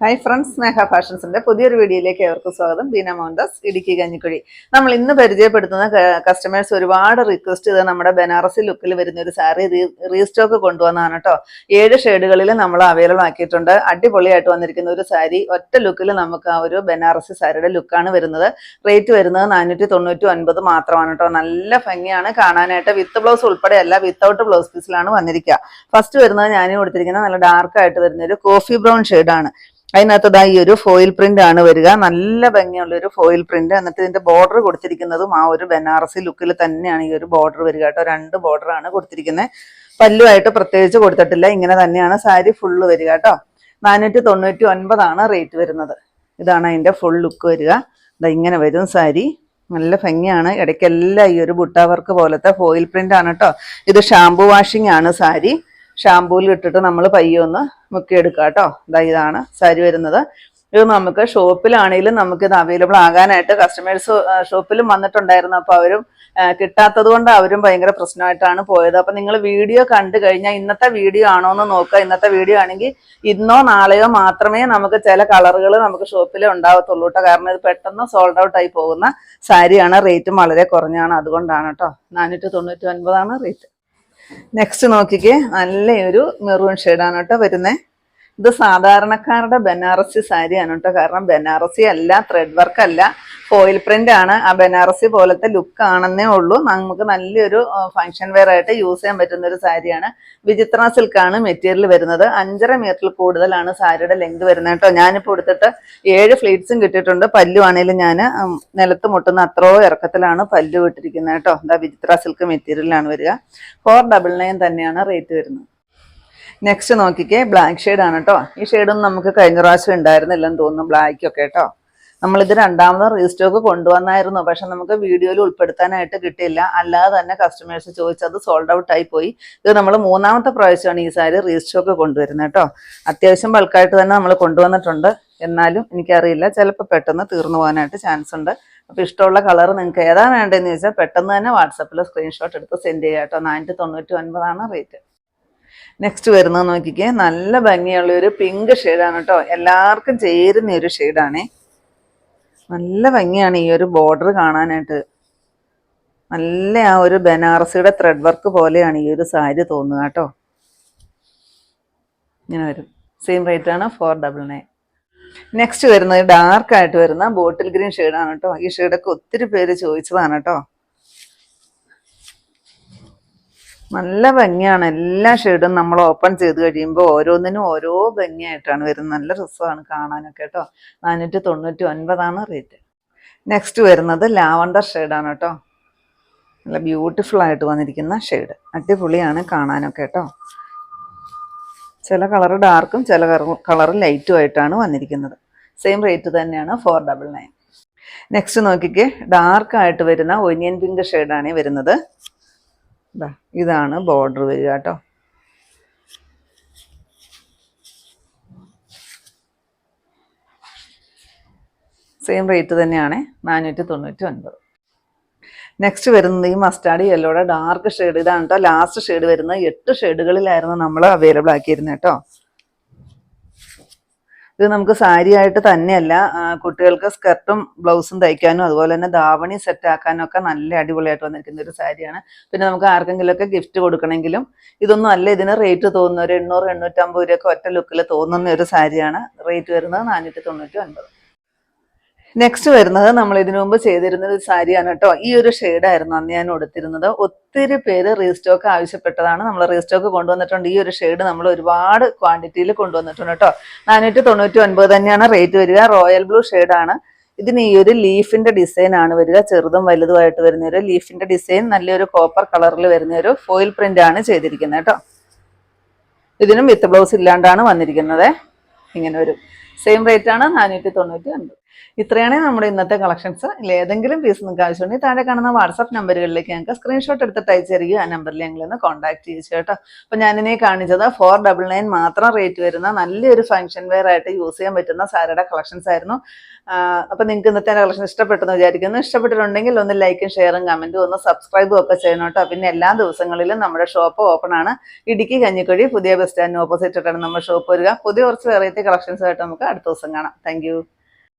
Hi friends സ്നേഹ ഫാഷൻസിന്റെ പുതിയൊരു വീഡിയോയിലേക്ക് ഏവർക്കും സ്വാഗതം. ബീന മോഹൻദാസ് ഇടുക്കി കഞ്ഞിക്കുഴി. നമ്മൾ ഇന്ന് പരിചയപ്പെടുത്തുന്ന കസ്റ്റമേഴ്സ് ഒരുപാട് റിക്വസ്റ്റ് ചെയ്ത് നമ്മുടെ ബനാറസി ലുക്കിൽ വരുന്ന ഒരു സാരി റീസ്റ്റോക്ക് കൊണ്ടുവന്നതാണ് കേട്ടോ ഏഴ് ഷെയ്ഡുകളിൽ നമ്മൾ അവൈലബിൾ ആക്കിയിട്ടുണ്ട്. അടിപൊളിയായിട്ട് വന്നിരിക്കുന്ന ഒരു സാരി. ഒറ്റ ലുക്കിൽ നമുക്ക് ആ ഒരു ബനാറസി സാരിയുടെ ലുക്കാണ് വരുന്നത്. റേറ്റ് വരുന്നത് നാനൂറ്റി തൊണ്ണൂറ്റി ഒൻപത് മാത്രമാണ് കേട്ടോ നല്ല ഭംഗിയാണ്. കാണാനായിട്ട് വിത്ത് ബ്ലൗസ് ഉൾപ്പെടെയല്ല വിത്തൗട്ട് ബ്ലൗസ് പീസിലാണ് വന്നിരിക്കുക ഫസ്റ്റ് വരുന്നത് ഞാൻ കൊടുത്തിരിക്കുന്നത് നല്ല ഡാർക്ക് ആയിട്ട് വരുന്ന ഒരു കോഫി ബ്രൗൺ ഷെയ്ഡാണ് അതിനകത്തതാ ഈ ഒരു ഫോയിൽ പ്രിന്റ് ആണ് വരിക. നല്ല ഭംഗിയുള്ള ഒരു ഫോയിൽ പ്രിന്റ് എന്നിട്ട് ഇതിന്റെ ബോർഡർ കൊടുത്തിരിക്കുന്നതും ആ ഒരു ബനാറസി ലുക്കിൽ തന്നെയാണ് ഈ ഒരു ബോർഡർ വരിക കേട്ടോ. രണ്ട് ബോർഡർ ആണ് കൊടുത്തിരിക്കുന്നത് പല്ലുമായിട്ട് പ്രത്യേകിച്ച് കൊടുത്തിട്ടില്ല. ഇങ്ങനെ തന്നെയാണ് സാരി ഫുള്ള് വരിക കേട്ടോ. നാനൂറ്റി തൊണ്ണൂറ്റി ഒൻപതാണ് റേറ്റ് വരുന്നത്. ഇതാണ് അതിന്റെ ഫുൾ ലുക്ക് വരിക. ഇതാ ഇങ്ങനെ വരും സാരി. നല്ല ഭംഗിയാണ്. ഇടയ്ക്കെല്ലാം ഈ ഒരു ബുട്ട വർക്ക് പോലത്തെ ഫോയിൽ പ്രിന്റ് ആണ് കേട്ടോ. ഇത് ഷാംപൂ വാഷിംഗ് ആണ് സാരി. ഷാമ്പൂയിൽ ഇട്ടിട്ട് നമ്മൾ പയ്യൊന്ന് മുക്കിയെടുക്കുക കേട്ടോ ഇതാ ഇതാണ് സാരി വരുന്നത്. ഇത് നമുക്ക് ഷോപ്പിലാണെങ്കിലും നമുക്ക് ഇത് അവൈലബിൾ ആകാനായിട്ട് കസ്റ്റമേഴ്സ് ഷോപ്പിലും വന്നിട്ടുണ്ടായിരുന്നു. അപ്പോൾ അവരും കിട്ടാത്തത് കൊണ്ട് അവരും ഭയങ്കര പ്രശ്നമായിട്ടാണ് പോയത്. അപ്പൊ നിങ്ങൾ വീഡിയോ കണ്ടു കഴിഞ്ഞാൽ ഇന്നത്തെ വീഡിയോ ആണോ എന്ന് നോക്കുക. ഇന്നത്തെ വീഡിയോ ആണെങ്കിൽ ഇന്നോ നാളെയോ മാത്രമേ നമുക്ക് ചില കളറുകൾ നമുക്ക് ഷോപ്പിൽ ഉണ്ടാവത്തുള്ളൂ കേട്ടോ കാരണം ഇത് പെട്ടെന്ന് സോൾഡ് ഔട്ട് ആയി പോകുന്ന സാരിയാണ്. റേറ്റും വളരെ കുറഞ്ഞാണ്. അതുകൊണ്ടാണ് കേട്ടോ നാനൂറ്റി തൊണ്ണൂറ്റി ഒൻപതാണ് റേറ്റ്. നെക്സ്റ്റ് നോക്കിക്കേ നല്ലൊരു മെറൂൺ ഷെയ്ഡാണ് കേട്ടോ വരുന്നത് ഇത് സാധാരണക്കാരുടെ ബനാറസി സാരിയാണ് കേട്ടോ. കാരണം ബനാറസി അല്ല ത്രെഡ് വർക്ക് അല്ല. ഫോയിൽ പ്രിന്റ് ആണ്. ആ ബനാറസി പോലത്തെ ലുക്ക് ആണെന്നേ ഉള്ളൂ. നമുക്ക് നല്ലൊരു ഫങ്ഷൻ വെയർ ആയിട്ട് യൂസ് ചെയ്യാൻ പറ്റുന്ന ഒരു സാരിയാണ്. വിചിത്ര സിൽക്കാണ് മെറ്റീരിയൽ വരുന്നത്. അഞ്ചര മീറ്ററിൽ കൂടുതലാണ് സാരിയുടെ ലെങ്ത് വരുന്നത് കേട്ടോ. ഞാനിപ്പോൾ എടുത്തിട്ട് ഏഴ് ഫ്ലീറ്റ്സും കിട്ടിയിട്ടുണ്ട്. പല്ലു ആണെങ്കിലും ഞാൻ നിലത്ത് മുട്ടുന്ന അത്രയോ ഇറക്കത്തിലാണ് പല്ലു വിട്ടിരിക്കുന്നത് കേട്ടോ. എന്താ വിചിത്ര സിൽക്ക് മെറ്റീരിയലാണ് വരിക. ഫോർ ഡബിൾ നയൻ തന്നെയാണ് റേറ്റ് വരുന്നത്. നെക്സ്റ്റ് നോക്കിക്കേ ബ്ലാക്ക് ഷെയ്ഡ് ആണ് കേട്ടോ ഈ ഷെയ്ഡൊന്നും നമുക്ക് കഴിഞ്ഞ പ്രാവശ്യം ഉണ്ടായിരുന്നില്ലെന്ന് തോന്നുന്നു ബ്ലാക്ക് ഒക്കെ കേട്ടോ നമ്മളിത് രണ്ടാമത് റീസ്റ്റോക്ക് കൊണ്ടുവന്നായിരുന്നു പക്ഷെ നമുക്ക് വീഡിയോയിൽ ഉൾപ്പെടുത്താനായിട്ട് കിട്ടിയില്ല. അല്ലാതെ തന്നെ കസ്റ്റമേഴ്സ് ചോദിച്ചത് സോൾഡ് ഔട്ട് ആയി പോയി. ഇത് നമ്മൾ മൂന്നാമത്തെ പ്രാവശ്യമാണ് ഈ സാരി റീസ്റ്റോക്ക് കൊണ്ടുവരുന്നത് കേട്ടോ അത്യാവശ്യം ബൾക്കായിട്ട് തന്നെ നമ്മൾ കൊണ്ടുവന്നിട്ടുണ്ട്. എന്നാലും എനിക്കറിയില്ല ചിലപ്പോൾ പെട്ടെന്ന് തീർന്നു പോകാനായിട്ട് ചാൻസ് ഉണ്ട്. അപ്പോൾ ഇഷ്ടമുള്ള കളർ നിങ്ങൾക്ക് ഏതാ വേണ്ടതെന്ന് ചോദിച്ചാൽ പെട്ടെന്ന് തന്നെ വാട്സപ്പിൽ സ്ക്രീൻഷോട്ട് എടുത്ത് സെൻഡ് ചെയ്യാം കേട്ടോ നാനൂറ്റി തൊണ്ണൂറ്റി ഒൻപതാണ് റേറ്റ് നെക്സ്റ്റ് വരുന്നത് നോക്കിക്കേ. നല്ല ഭംഗിയുള്ള ഒരു പിങ്ക് ഷെയ്ഡാണ് കേട്ടോ എല്ലാവർക്കും ചേരുന്ന ഒരു ഷെയ്ഡാണേ നല്ല ഭംഗിയാണ് ഈ ഒരു ബോർഡർ കാണാനായിട്ട്. നല്ല ആ ഒരു ബനാറസിയുടെ ത്രെഡ് വർക്ക് പോലെയാണ് ഈ ഒരു സാരി തോന്നുക കേട്ടോ ഇങ്ങനെ വരും. സെയിം റേറ്റ് ആണ് ഫോർ ഡബിൾ നയൻ നെക്സ്റ്റ് വരുന്നത് ഡാർക്ക് ആയിട്ട് വരുന്ന ബോട്ടിൽ ഗ്രീൻ ഷെയ്ഡാണ് കേട്ടോ ഈ ഷെയ്ഡൊക്കെ ഒത്തിരി പേര് ചോദിച്ചതാണ് കേട്ടോ നല്ല ഭംഗിയാണ്. എല്ലാ ഷെയ്ഡും നമ്മൾ ഓപ്പൺ ചെയ്ത് കഴിയുമ്പോൾ ഓരോന്നിനും ഓരോ ഭംഗിയായിട്ടാണ് വരുന്നത്. നല്ല രസമാണ് കാണാനൊക്കെ കേട്ടോ. നാനൂറ്റി തൊണ്ണൂറ്റി ഒൻപതാണ് റേറ്റ്. നെക്സ്റ്റ് വരുന്നത് ലാവണ്ടർ ഷെയ്ഡാണ് കേട്ടോ. നല്ല ബ്യൂട്ടിഫുൾ ആയിട്ട് വന്നിരിക്കുന്ന ഷെയ്ഡ്. അടിപൊളിയാണ് കാണാനൊക്കെ കേട്ടോ. ചില കളർ ഡാർക്കും ചില കളർ ലൈറ്റും ആയിട്ടാണ് വന്നിരിക്കുന്നത്. സെയിം റേറ്റ് തന്നെയാണ് ഫോർ ഡബിൾ നയൻ നെക്സ്റ്റ് നോക്കിക്കേ. ഡാർക്കായിട്ട് വരുന്ന ഒനിയൻ പിങ്ക് ഷെയ്ഡാണ് വരുന്നത്. ഇതാണ് ബോർഡർ വരിക കേട്ടോ. സെയിം റേറ്റ് തന്നെയാണ് നാനൂറ്റി തൊണ്ണൂറ്റി ഒൻപത് നെക്സ്റ്റ് വരുന്നത് ഈ മസ്റ്റാർഡ് യെല്ലോയുടെ ഡാർക്ക് ഷെയ്ഡ് ഇതാണ് കേട്ടോ. ലാസ്റ്റ് ഷെയ്ഡ് വരുന്നത് എട്ട് ഷെയ്ഡുകളിലായിരുന്നു നമ്മൾ അവൈലബിൾ ആക്കിയിരുന്നത് കേട്ടോ. ഇത് നമുക്ക് സാരി ആയിട്ട് തന്നെയല്ല കുട്ടികൾക്ക് സ്കർട്ടും ബ്ലൗസും തയ്ക്കാനും അതുപോലെ തന്നെ ധാവണി സെറ്റ് ആക്കാനും ഒക്കെ നല്ല അടിപൊളിയായിട്ട് വന്നിരിക്കുന്ന ഒരു സാരിയാണ്. പിന്നെ നമുക്ക് ആർക്കെങ്കിലും ഒക്കെ ഗിഫ്റ്റ് കൊടുക്കണമെങ്കിലും ഇതൊന്നും അല്ല ഇതിന് റേറ്റ് തോന്നുന്ന. ഒരു എണ്ണൂറ് എണ്ണൂറ്റമ്പത് രൂപയൊക്കെ ഒറ്റ ലുക്കിൽ തോന്നുന്ന ഒരു സാരിയാണ്. റേറ്റ് വരുന്നത് നാനൂറ്റി തൊണ്ണൂറ്റി ഒൻപത്. നെക്സ്റ്റ് വരുന്നത് നമ്മൾ ഇതിനു മുമ്പ് ചെയ്തിരുന്ന ഒരു സാരിയാണ് കേട്ടോ. ഈ ഒരു ഷെയ്ഡായിരുന്നു അന്ന് ഞാൻ കൊടുത്തിരുന്നത് ഒത്തിരി പേര് റീസ്റ്റോക്ക് ആവശ്യപ്പെട്ടതാണ്. നമ്മൾ റീസ്റ്റോക്ക് കൊണ്ടുവന്നിട്ടുണ്ട്. ഈ ഒരു ഷെയ്ഡ് നമ്മൾ ഒരുപാട് ക്വാണ്ടിറ്റിയിൽ കൊണ്ടുവന്നിട്ടുണ്ട് കേട്ടോ. നാനൂറ്റി തൊണ്ണൂറ്റി ഒൻപത് തന്നെയാണ് റേറ്റ് വരിക. റോയൽ ബ്ലൂ ഷെയ്ഡാണ് ഇതിന് ഈ ഒരു ലീഫിന്റെ ഡിസൈൻ ആണ് വരിക. ചെറുതും വലുതുമായിട്ട് വരുന്ന ഒരു ലീഫിന്റെ ഡിസൈൻ നല്ലൊരു കോപ്പർ കളറിൽ വരുന്ന ഒരു ഫോയിൽ പ്രിന്റ് ആണ് ചെയ്തിരിക്കുന്നത് കേട്ടോ. ഇതിനും വിത്ത് ബ്ലൗസ് ഇല്ലാണ്ടാണ് വന്നിരിക്കുന്നത്. ഇങ്ങനെ ഒരു സെയിം റേറ്റ് ആണ് നാനൂറ്റി തൊണ്ണൂറ്റി ഒൻപത് ഇത്രയാണ് നമ്മുടെ ഇന്നത്തെ കളക്ഷൻസ് ഏതെങ്കിലും പീസ് നിങ്ങൾക്ക് ആവശ്യമുണ്ടെങ്കിൽ താഴെ കാണുന്ന വാട്സ്ആപ്പ് നമ്പറുകളിലേക്ക് ഞങ്ങൾക്ക് സ്ക്രീൻഷോട്ട് എടുത്തിട്ട് അയച്ചു ആ നമ്പറിൽ ഞങ്ങൾ ഒന്ന് കോൺടാക്ട് ചെയ്യിച്ചു കേട്ടോ. അപ്പോൾ ഞാനിനെ കാണിച്ചത് ഫോർ ഡബിൾ നയൻ മാത്രം റേറ്റ് വരുന്ന നല്ലൊരു ഫംഗ്ഷൻ വെയർ ആയിട്ട് യൂസ് ചെയ്യാൻ പറ്റുന്ന സാരിയുടെ കളക്ഷൻസ് ആയിരുന്നു. അപ്പോൾ നിങ്ങൾക്ക് ഇന്നത്തെ കളക്ഷൻ ഇഷ്ടപ്പെട്ടെന്ന് വിചാരിക്കുന്നു. ഇഷ്ടപ്പെട്ടിട്ടുണ്ടെങ്കിൽ ഒന്ന് ലൈക്കും ഷെയറും കമന്റും ഒന്ന് സബ്സ്ക്രൈബും ഒക്കെ ചെയ്യണം കേട്ടോ. പിന്നെ എല്ലാ ദിവസങ്ങളിലും നമ്മുടെ ഷോപ്പ് ഓപ്പൺ ആണ്. ഇടുക്കി കഞ്ഞിക്കുഴി പുതിയ ബസ് സ്റ്റാൻഡിന് ഓപ്പോസിറ്റ് ആയിട്ടാണ് നമ്മുടെ ഷോപ്പ് വരിക. പുതിയ കുറച്ച് വെറൈറ്റി കളക്ഷൻസ് ആയിട്ട് നമുക്ക് അടുത്ത ദിവസം കാണാം. താങ്ക്